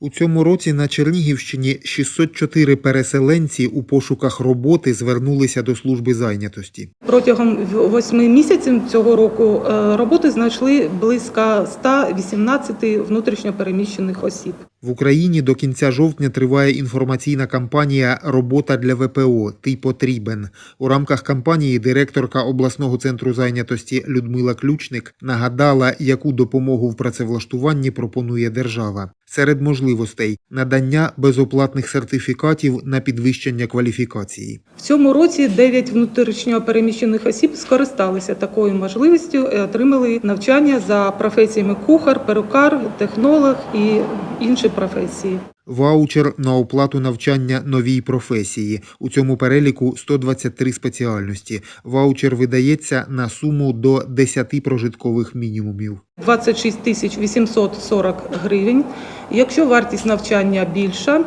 У цьому році на Чернігівщині 604 переселенці у пошуках роботи звернулися до служби зайнятості. Протягом восьми місяців цього року е, роботи знайшли близько 118 внутрішньопереміщених осіб. В Україні до кінця жовтня триває інформаційна кампанія Робота для ВПО. Ти потрібен. У рамках кампанії директорка обласного центру зайнятості Людмила Ключник нагадала, яку допомогу в працевлаштуванні пропонує держава. Серед можливостей надання безоплатних сертифікатів на підвищення кваліфікації. В цьому році 9 внутрішньопереміщених осіб скористалися такою можливістю і отримали навчання за професіями кухар, перукар, технолог і інші професії. Ваучер на оплату навчання новій професії. У цьому переліку 123 спеціальності. Ваучер видається на суму до 10 прожиткових мінімумів. 26 тисяч 840 гривень. Якщо вартість навчання більша,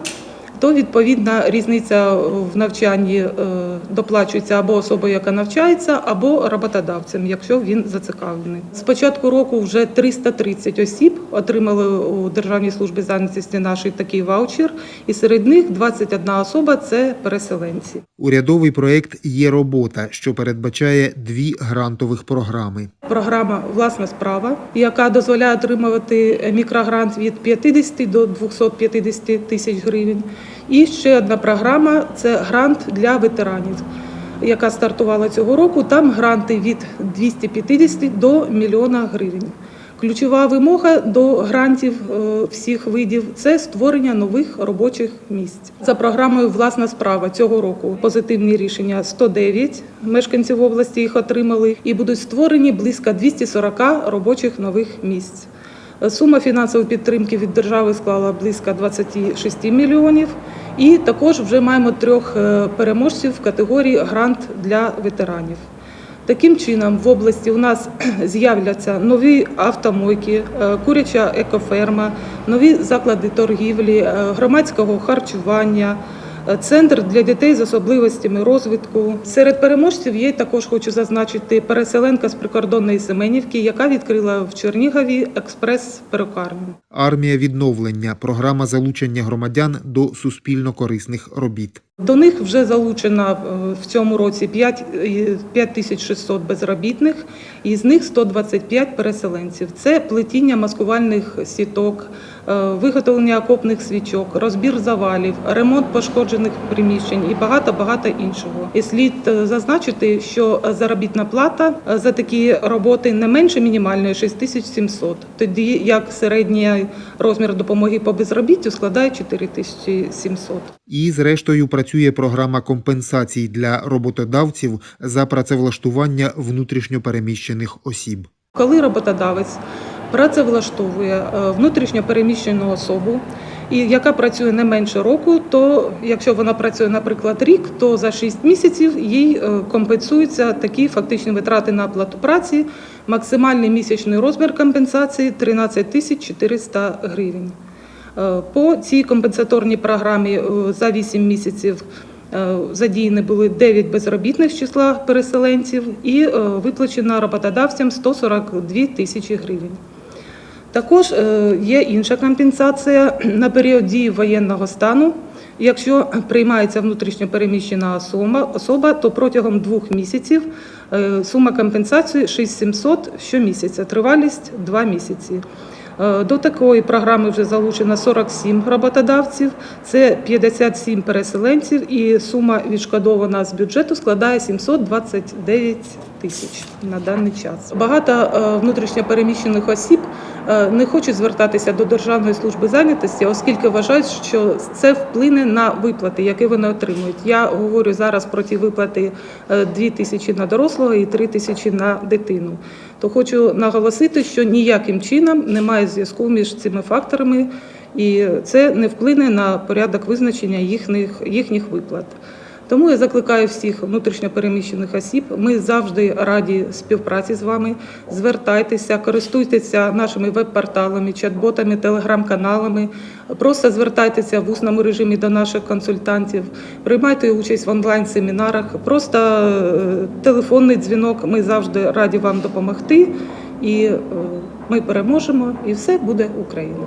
то відповідна різниця в навчанні е, доплачується або особою, яка навчається, або роботодавцем, якщо він зацікавлений. З початку року вже 330 осіб отримали у Державній службі зайнятості наш такий ваучер, і серед них 21 особа це переселенці. Урядовий проект є робота, що передбачає дві грантових програми. Програма Власна справа, яка дозволяє отримувати мікрогрант від 50 до 250 тисяч гривень. І ще одна програма це грант для ветеранів, яка стартувала цього року. Там гранти від 250 до мільйона гривень. Ключова вимога до грантів е, всіх видів це створення нових робочих місць. За програмою Власна справа цього року позитивні рішення 109 мешканців області їх отримали, і будуть створені близько 240 робочих нових місць. Сума фінансової підтримки від держави склала близько 26 мільйонів. І також вже маємо трьох е, переможців в категорії грант для ветеранів. Таким чином, в області у нас з'являться нові автомойки, е, куряча екоферма, нові заклади торгівлі, е, громадського харчування, центр для дітей з особливостями розвитку. Серед переможців є також хочу зазначити переселенка з прикордонної Семенівки, яка відкрила в Чернігові експрес-перукарню. Армія відновлення програма залучення громадян до суспільно корисних робіт. До них вже залучено е, в цьому році 5, е, 5600 безробітних, і з них 125 переселенців. Це плетіння маскувальних сіток, е, виготовлення окопних свічок, розбір завалів, ремонт пошкоджених приміщень і багато-багато іншого. І слід зазначити, що заробітна плата за такі роботи не менше мінімальної 6700, тоді як середній розмір допомоги по безробіттю складає 4700. І, зрештою, працює програма компенсацій для роботодавців за працевлаштування внутрішньопереміщених осіб. Коли роботодавець працевлаштовує е, внутрішньо переміщену особу, і яка працює не менше року, то якщо вона працює, наприклад, рік, то за 6 місяців їй е, компенсуються такі фактичні витрати на оплату праці. Максимальний місячний розмір компенсації 13 тисяч 400 гривень. По цій компенсаторній програмі е, за 8 місяців е, задіяні були 9 безробітних числа переселенців і е, виплачено роботодавцям 142 тисячі гривень. Також є інша компенсація на період дії воєнного стану. Якщо приймається внутрішньо переміщена особа, то протягом двох місяців сума компенсації 6700 щомісяця, тривалість 2 місяці. Е, До такої програми вже залучено 47 роботодавців, це 57 переселенців, і сума відшкодована з бюджету складає 729 тисяч на даний час. Багато внутрішньопереміщених внутрішньо переміщених осіб е, не хочуть звертатися до Державної служби зайнятості, оскільки вважають, що це вплине на виплати, які вони отримують. Я говорю зараз про ті виплати 2 тисячі на дорослого і 3 тисячі на дитину. То хочу наголосити, що ніяким чином немає зв'язку між цими факторами, і це не вплине на порядок визначення їхніх, їхніх виплат. Тому я закликаю всіх внутрішньопереміщених осіб. Ми завжди раді співпраці з вами. Звертайтеся, користуйтеся нашими веб-порталами, чат-ботами, телеграм-каналами. Просто звертайтеся в усному режимі до наших консультантів, приймайте участь в онлайн-семінарах. Просто е, телефонний дзвінок. Ми завжди раді вам допомогти. І е, ми переможемо, і все буде Україна.